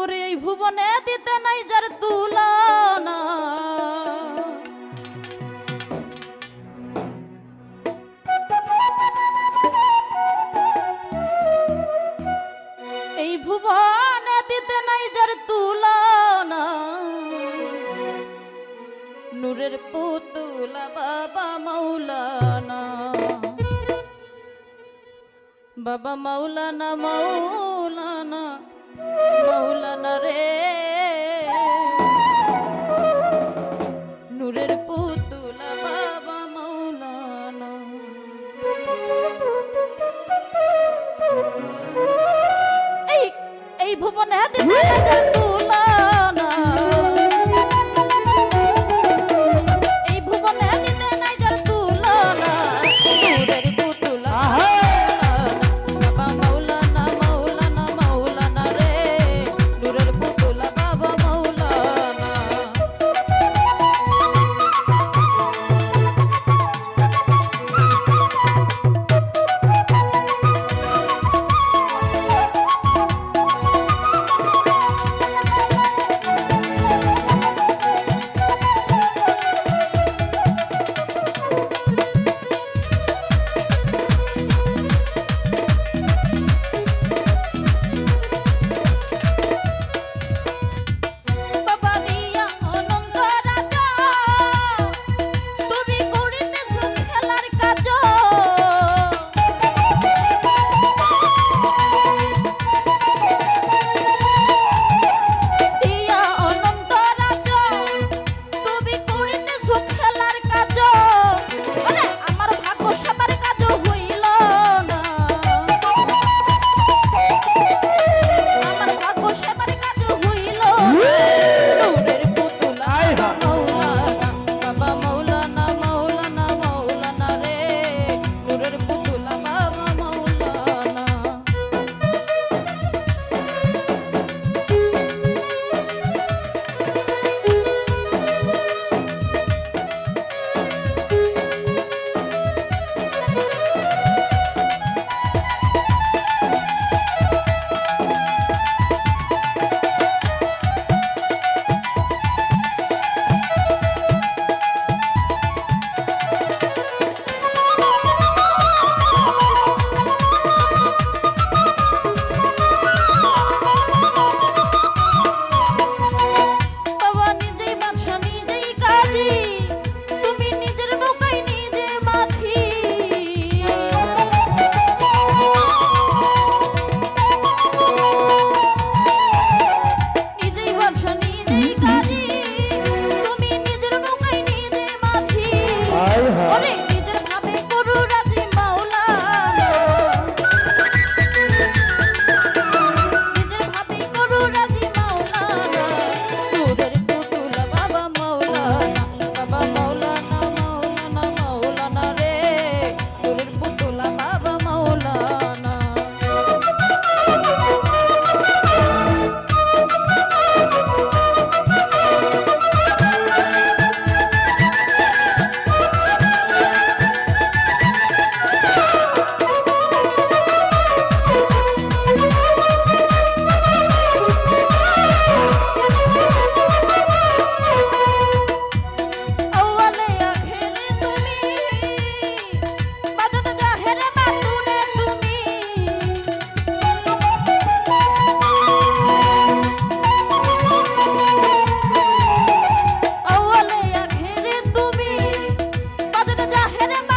ওরে এই ভুবনে দিতে নাই যার তুলনা এই ভুবনে দিতে নাই যার তুলনা নূরের পুতুলা বাবা মাওলানা। বাবা মাওলানা মাওলানা। মাওলানা রে। নূরের পুতুলা বাবা মৌলানা। এই এই ভুবনে হাতে Look him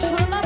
সোনা